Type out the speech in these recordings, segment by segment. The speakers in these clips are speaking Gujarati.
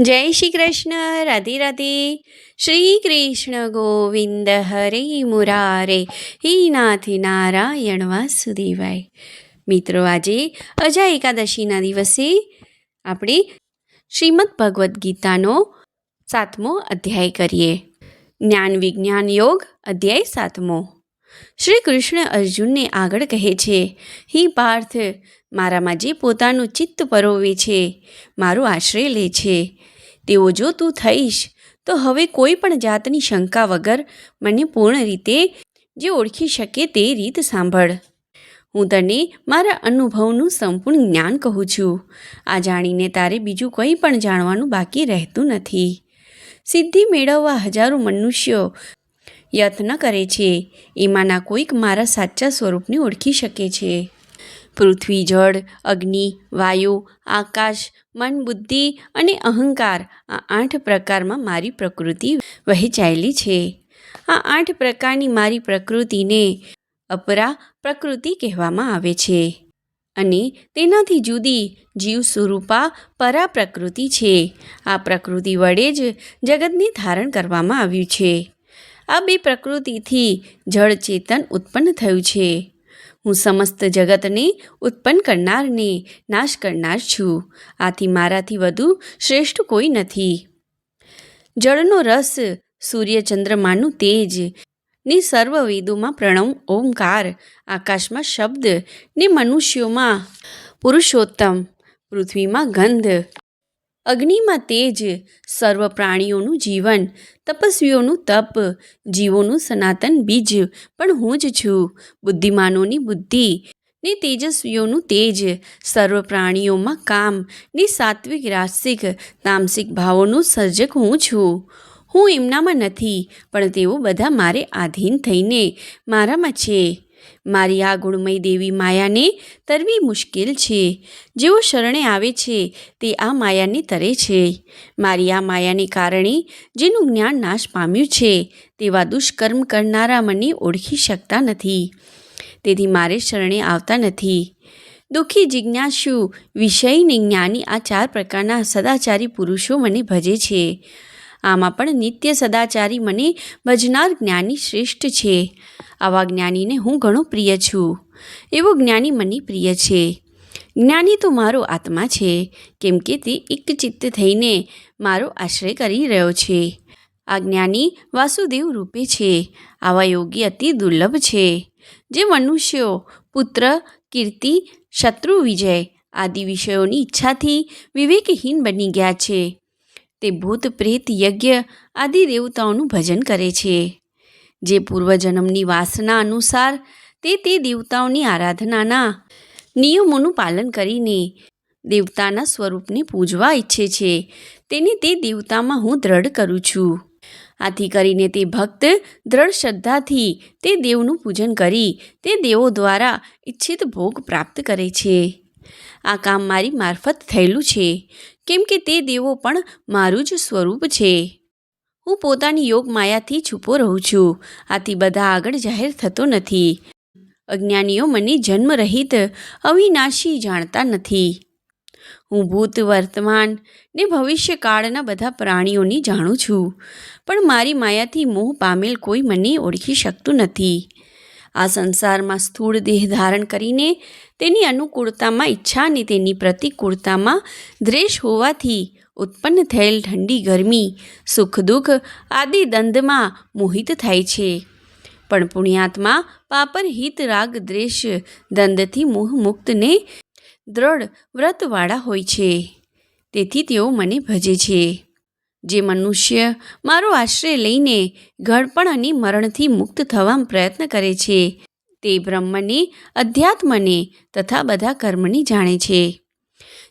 જય શ્રી કૃષ્ણ, રાધે રાધે. શ્રી કૃષ્ણ ગોવિંદ હરે મુરારે. હે નાથ નારાયણ વાસુદેવાય. મિત્રો, આજે અજા એકાદશીના દિવસે આપણે શ્રીમદ ભગવદ્ ગીતાનો સાતમો અધ્યાય કરીએ. જ્ઞાન વિજ્ઞાન યોગ, અધ્યાય સાતમો. શ્રી કૃષ્ણ અર્જુનને આગળ કહે છે, હે પાર્થ મારામાં જે પોતાનું ચિત્ત પરોવે છે, મારો આશ્રય લે છે. તેવો જો તું થઈશ, તો હવે કોઈ પણ જાતની શંકા વગર મને પૂર્ણ રીતે જે ઓળખી શકે તે રીત સાંભળ. હું તને મારા અનુભવનું સંપૂર્ણ જ્ઞાન કહું છું. આ જાણીને તારે બીજું કંઈ પણ જાણવાનું બાકી રહેતું નથી. સિદ્ધિ મેળવવા હજારો મનુષ્યો યત્ન કરે છે. એમાંના કોઈક મારા સાચા સ્વરૂપને ઓળખી શકે છે. પૃથ્વી, જળ, અગ્નિ, વાયુ, આકાશ, મન, બુદ્ધિ અને અહંકાર આ આઠ પ્રકારમાં મારી પ્રકૃતિ વહેંચાયેલી છે. આ આઠ પ્રકારની મારી પ્રકૃતિને અપરા પ્રકૃતિ કહેવામાં આવે છે અને તેનાથી જુદી જીવ સ્વરૂપા પરા પ્રકૃતિ છે. આ પ્રકૃતિ વડે જ જગતને ધારણ કરવામાં આવ્યું છે. આ બે પ્રકૃતિથી જળ ચેતન ઉત્પન્ન થયું છે. હું સમસ્ત જગતને ઉત્પન્ન કરનારને નાશ કરનાર છું. આથી મારાથી વધુ શ્રેષ્ઠ કોઈ નથી. જળનો રસ સૂર્ય ચંદ્રમાનું તેજ ને સર્વ વેદોમાં પ્રણવ ઓમકાર આકાશમાં શબ્દ ને મનુષ્યોમાં પુરુષોત્તમ, પૃથ્વીમાં ગંધ અગ્નિમાં તેજ, સર્વ પ્રાણીઓનું જીવન, તપસ્વીઓનું તપ, જીવોનું સનાતન બીજ, પણ હું જ છું, બુદ્ધિમાનોની બુદ્ધિ, ને તેજસ્વીઓનું તેજ, સર્વ પ્રાણીઓમાં કામ, ને સાત્વિક, રાસિક, તામસિક ભાવોનું સર્જક હું છું. હું એમનામાં નથી, પણ તેઓ બધા મારે આધીન થઈને મારામાં છે. મારી આ ગુણમય દેવી માયાને તરવી મુશ્કેલ છે. જેઓ શરણે આવે છે, તે આ માયાને તરે છે. મારી આ માયાને કારણે જેનું જ્ઞાન નાશ પામ્યું છે, તેવા દુષ્કર્મ કરનારા મને ઓળખી શકતા નથી. તેથી મારે શરણે આવતા નથી. દુઃખી જિજ્ઞાસુ, વિષયને જ્ઞાની આ ચાર પ્રકારના સદાચારી પુરુષો મને ભજે છે. આમાં પણ નિત્ય સદાચારી મને ભજનાર જ્ઞાની શ્રેષ્ઠ છે. આવા જ્ઞાનીને હું ઘણો પ્રિય છું. એવો જ્ઞાની મને પ્રિય છે. જ્ઞાની તો મારો આત્મા છે, કેમ કે તે એક ચિત્ત થઈને મારો આશ્રય કરી રહ્યો છે. આ જ્ઞાની વાસુદેવ રૂપે છે, આવા યોગી અતિ દુર્લભ છે. જે મનુષ્યો, પુત્ર, કીર્તિ, શત્રુ, વિજય આદિ વિષયોની ઈચ્છાથી વિવેકહીન બની ગયા છે. તે ભૂત, પ્રેત, યજ્ઞ આદિ દેવતાઓનું ભજન કરે છે. જે પૂર્વજન્મની વાસના અનુસાર તે તે દેવતાઓની આરાધનાના નિયમોનું પાલન કરીને દેવતાના સ્વરૂપને પૂજવા ઈચ્છે છે. તેને તે દેવતામાં હું દ્રઢ કરું છું. આથી કરીને તે ભક્ત દ્રઢ શ્રદ્ધાથી તે દેવનું પૂજન કરી તે દેવો દ્વારા ઈચ્છિત ભોગ પ્રાપ્ત કરે છે. આ કામ મારી મારફત થયેલું છે. કેમ કે તે દેવો પણ મારું જ સ્વરૂપ છે. હું પોતાની યોગ માયાથી છૂપો રહું છું. આથી બધા આગળ જાહેર થતો નથી. અજ્ઞાનીઓ મને જન્મરહિત અવિનાશી જાણતા નથી. હું ભૂત, વર્તમાન ને ભવિષ્યકાળના બધા પ્રાણીઓની જાણું છું. પણ મારી માયાથી મોહ પામેલ કોઈ મને ઓળખી શકતું નથી. આ સંસારમાં સ્થૂળ દેહ ધારણ કરીને તેની અનુકૂળતામાં ઈચ્છા અને તેની પ્રતિકૂળતામાં દ્રેષ હોવાથી ઉત્પન્ન થયેલ ઠંડી ગરમી, સુખ દુઃખ આદિ દંદમાં મોહિત થાય છે. પણ પુણ્યાત્મા, પાપર હિત, રાગ, દ્વેષ દંદથી મોહ મુક્તને દ્રઢ વ્રતવાળા હોય છે. તેથી તેઓ મને ભજે છે. જે મનુષ્ય મારો આશ્રય લઈને ઘડપણ અને મરણથી મુક્ત થવા પ્રયત્ન કરે છે, તે બ્રહ્મને, અધ્યાત્મને તથા બધા કર્મની જાણે છે.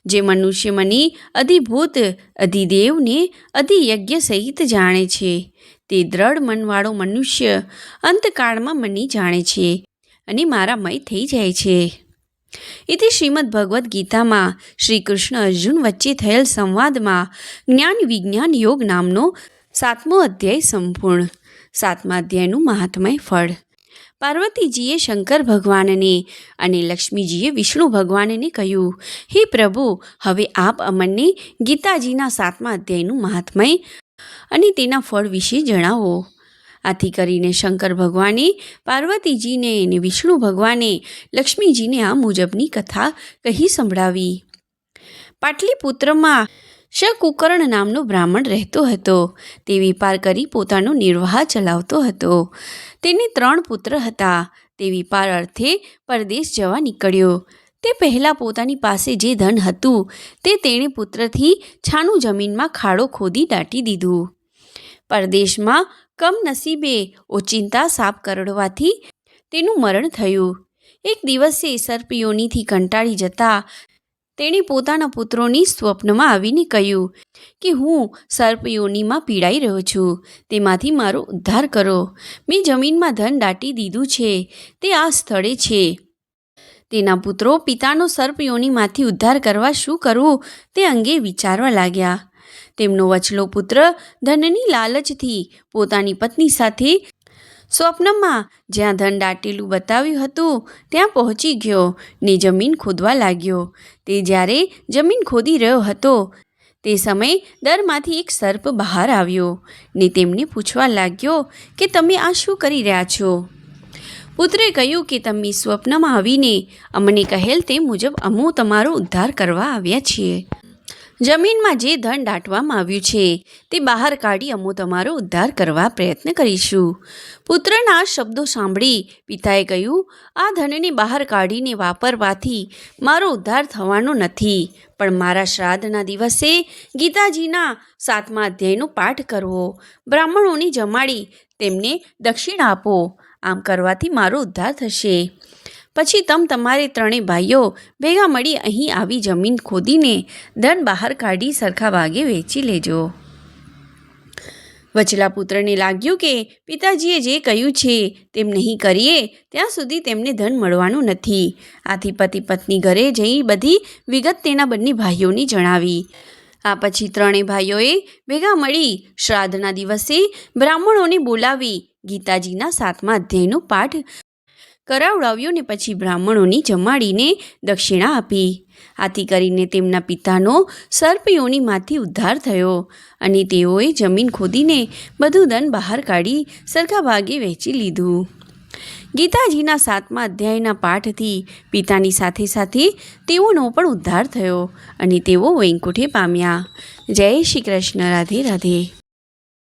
જે મનુષ્ય મને અધિભૂત, અધિદેવને અધિયજ્ઞ સહિત જાણે છે, તે દ્રઢ મનવાળો મનુષ્ય અંતકાળમાં મને જાણે છે અને મારા મય થઈ જાય છે. એથી શ્રીમદ ભગવદ્ ગીતામાં શ્રી કૃષ્ણ અર્જુન વચ્ચે થયેલ સંવાદમાં જ્ઞાન વિજ્ઞાન યોગ નામનો સાતમો અધ્યાય સંપૂર્ણ. સાતમા અધ્યાયનું મહાત્મય ફળ. પાર્વતીજીએ શંકર ભગવાનને અને લક્ષ્મીજીએ વિષ્ણુ ભગવાનને કહ્યું, હે પ્રભુ, હવે આપ અમને ગીતાજીના સાતમા અધ્યાયનું મહાત્મય અને તેના ફળ વિશે જણાવો. આથી કરીને શંકર ભગવાને, પાર્વતીજીને અને વિષ્ણુ ભગવાને, લક્ષ્મીજીને આ મુજબની કથા કહી સંભળાવી. પાટલીપુત્રમાં શકુકર્ણ નામનો બ્રાહ્મણ રહેતો હતો. તે વેપાર કરી પોતાનો નિર્વાહ ચલાવતો હતો. તેને ત્રણ પુત્ર હતા. તે વેપાર અર્થે પરદેશ જવા નીકળ્યો. તે પહેલાં પોતાની પાસે જે ધન હતું, તે તેણે પુત્રથી છાનું જમીનમાં ખાડો ખોદી દાટી દીધું. પરદેશમાં કમનસીબે ઓચિંતા સાપ કરડવાથી તેનું મરણ થયું. એક દિવસે સર્પિયોનીથી કંટાળી જતા તેણે પોતાના પુત્રોની સ્વપ્નમાં આવીને કહ્યું કે, હું સર્પયોનીમાં પીડાઈ રહ્યો છું. તેમાંથી મારો ઉદ્ધાર કરો. મેં જમીનમાં ધન દાટી દીધું છે. તે આ સ્થળે છે. તેના પુત્રો પિતાનો સર્પયોનીમાંથી ઉદ્ધાર કરવા શું કરવું તે અંગે વિચારવા લાગ્યા. તેમનો વચલો પુત્ર ધનની લાલચથી પોતાની પત્ની સાથે સ્વપ્નમાં જ્યાં ધન દાટેલું બતાવ્યું હતું, ત્યાં પહોંચી ગયો ને જમીન ખોદવા લાગ્યો. તે જ્યારે જમીન ખોદી રહ્યો હતો, તે સમયે દરમાંથી એક સર્પ બહાર આવ્યો ને તેમને પૂછવા લાગ્યો કે તમે આ શું કરી રહ્યા છો? પુત્રે કહ્યું કે તમે સ્વપ્નમાં આવીને અમને કહેલ તે મુજબ અમો તમારો ઉદ્ધાર કરવા આવ્યા છીએ. જમીનમાં જે ધન દાટવામાં આવ્યું છે, તે બહાર કાઢી અમો તમારો ઉદ્ધાર કરવા પ્રયત્ન કરીશું. પુત્રના આ શબ્દો સાંભળી પિતાએ કહ્યું, આ ધનને બહાર કાઢીને વાપરવાથી મારો ઉદ્ધાર થવાનો નથી. પણ મારા શ્રાદ્ધના દિવસે ગીતાજીના સાતમા અધ્યાયનો પાઠ કરવો. બ્રાહ્મણોને જમાડી તેમને દક્ષિણ આપો. આમ કરવાથી મારો ઉદ્ધાર થશે. પછી તમ તમારે ત્રણેય ભાઈઓ ભેગા મળી અહીં આવી જમીન ખોદીને ધન બહાર કાઢી સરખા ભાગે વેચી લેજો. વચલા પુત્રને લાગ્યું કે પિતાજીએ જે કહ્યું છે તેમ નહીં કરીએ, ત્યાં સુધી તેમને ધન મળવાનું નથી. આથી પતિ પત્ની ઘરે જઈ બધી વિગત તેના બંને ભાઈઓને જણાવી. આ પછી ત્રણેય ભાઈઓએ ભેગા મળી શ્રાદ્ધના દિવસે બ્રાહ્મણોને બોલાવી ગીતાજીના સાતમા અધ્યાયનો પાઠ કરાવડાવ્યો ને પછી બ્રાહ્મણોની જમાડીને દક્ષિણા આપી. આથી કરીને તેમના પિતાનો સર્પયોનીમાંથી ઉદ્ધાર થયો અને તેઓએ જમીન ખોદીને બધું ધન બહાર કાઢી સરખા ભાગે વહેંચી લીધું. ગીતાજીના સાતમા અધ્યાયના પાઠથી પિતાની સાથે સાથે તેઓનો પણ ઉદ્ધાર થયો અને તેઓ વૈકુંઠે પામ્યા. જય શ્રી કૃષ્ણ, રાધે રાધે.